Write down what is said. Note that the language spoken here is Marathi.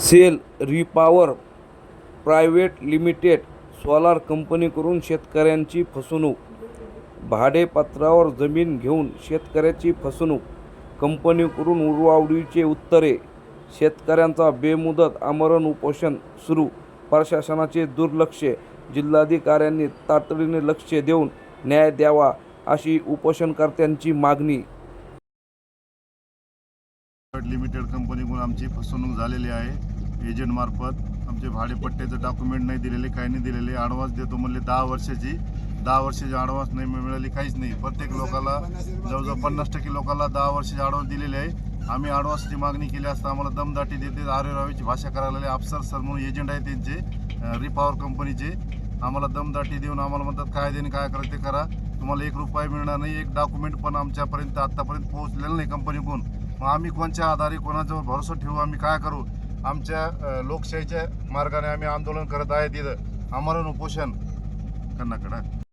सेल रिपावर प्रायव्हेट लिमिटेड सोलार कंपनीकडून शेतकऱ्यांची फसवणूक. भाडेपत्रावर जमीन घेऊन शेतकऱ्याची फसवणूक. कंपनीकडून उडवाउडवीचे उत्तरे. शेतकऱ्यांचा बेमुदत आमरण उपोषण सुरू. प्रशासनाचे दुर्लक्ष. जिल्हाधिकाऱ्यांनी तातडीने लक्ष देऊन न्याय द्यावा अशी उपोषणकर्त्यांची मागणी. प्रायव्हेट लिमिटेड कंपनीकडून आमची फसवणूक झालेली आहे. एजंटमार्फत आमचे भाडेपट्ट्याचं डॉक्युमेंट नाही दिलेले काही नाही दिलेले. ॲडव्हान्स देतो म्हणले दहा वर्षाची. दहा वर्षाची ॲडव्हान्स नाही मिळाली काहीच नाही. प्रत्येक लोकाला जवळजवळ पन्नास टक्के लोकांना दहा वर्षाची ॲडव्हान्स दिलेली आहे. आम्ही ॲडव्हान्सची मागणी केली असता आम्हाला दमदाटी देते आरेरावीची भाषा करायला अफसर सर म्हणून एजंट आहे त्यांचे रिपॉवर कंपनीचे आम्हाला दमदाटी देऊन आम्हाला म्हणतात काय देणे काय करा ते करा. तुम्हाला एक रुपया मिळणार नाही एक डॉक्युमेंट पण आमच्यापर्यंत आत्तापर्यंत पोहोचलेलं नाही कंपनीकडून मग आम्ही कोणच्या आधारे कोणाच्यावर भरोसा ठेवू? आम्ही काय करू? आमच्या लोकशाहीच्या मार्गाने आम्ही आंदोलन करत आहे तिथं. आमरण उपोषण त्यांनाकडं